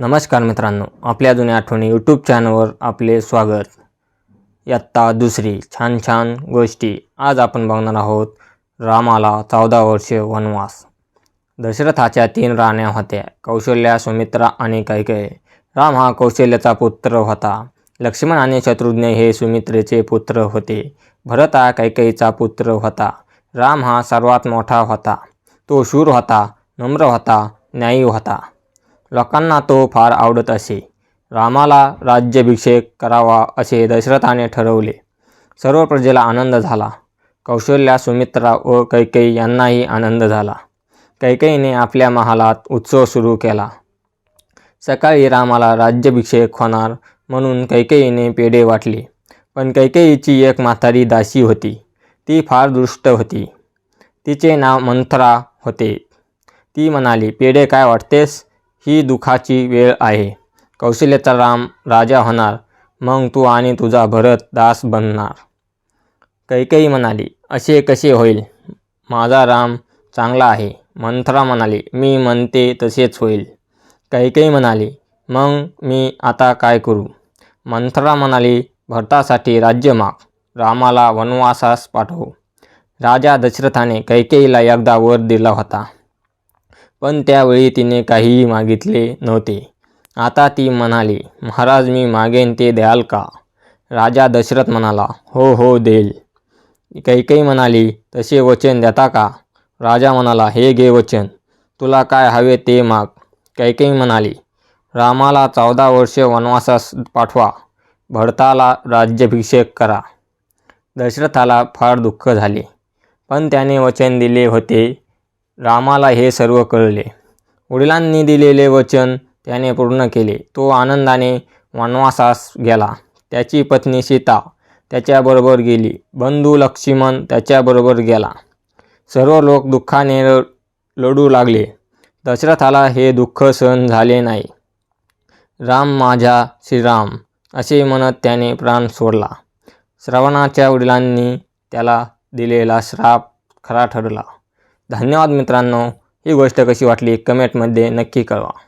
नमस्कार मित्रांनो आपल्या जुन्या आठवणी यूट्यूब चॅनलवर आपले स्वागत. इयत्ता दुसरी छान छान गोष्टी आज आपण बघणार आहोत रामाला चौदा वर्षे वनवास. दशरथाच्या तीन राण्या होत्या कौशल्या सुमित्रा आणि कैकेयी. राम हा कौशल्याचा पुत्र होता. लक्ष्मण आणि शत्रुघ्न हे सुमित्रेचे पुत्र होते. भरत हा कैकेयीचा पुत्र होता. राम हा सर्वात मोठा होता. तो शूर होता नम्र होता न्यायी होता. लोकांना तो फार आवडत असे. रामाला राज्याभिषेक करावा असे दशरथाने ठरवले. सर्व प्रजेला आनंद झाला. कौशल्या सुमित्रा व कैकेयी यांनाही आनंद झाला. कैकेयीने आपल्या महालात उत्सव सुरू केला. सकाळी रामाला राज्याभिषेक होणार म्हणून कैकेयीने पेढे वाटले. पण कैकेयीची एक म्हातारी दासी होती. ती फार दुष्ट होती. तिचे नाव मंथरा होते. ती म्हणाली पेढे काय वाटतेस? ही दुखाची वेळ आहे. कौशल्याचा राम राजा होणार. मग तू आणि तुझा भरत दास बनणार. कैकेयी म्हणाली असे कसे होईल? माझा राम चांगला आहे. मंथरा म्हणाली मी म्हणते तसेच होईल. कैकेयी म्हणाली मग मी आता काय करू? मंथरा म्हणाली भरतासाठी राज्य माग. रामाला वनवासास पाठवू. राजा दशरथाने कैकेयीला एकदा वर दिला होता. पण त्यावेळी तिने काहीही मागितले नव्हते. आता ती म्हणाली महाराज मी मागेन ते द्याल का? राजा दशरथ म्हणाला हो हो देईल. कैकई म्हणाली तसे वचन देता का? राजा म्हणाला हे घे वचन तुला काय हवे ते माग. कैकई म्हणाली रामाला चौदा वर्षे वनवासास पाठवा भरताला राज्याभिषेक करा. दशरथाला फार दुःख झाले पण त्याने वचन दिले होते. रामाला हे सर्व कळले. वडिलांनी दिलेले वचन त्याने पूर्ण केले. तो आनंदाने वनवासास गेला. त्याची पत्नी सीता त्याच्याबरोबर गेली. बंधू लक्ष्मण त्याच्याबरोबर गेला. सर्व लोक दुःखाने लढू लागले. दशरथाला हे दुःख सहन झाले नाही. राम माझा श्रीराम असे म्हणत त्याने प्राण सोडला. श्रवणाच्या वडिलांनी त्याला दिलेला श्राप खरा ठरला. धन्यवाद मित्रांनो. ही गोष्ट कशी वाटली कमेंटमध्ये नक्की कळवा.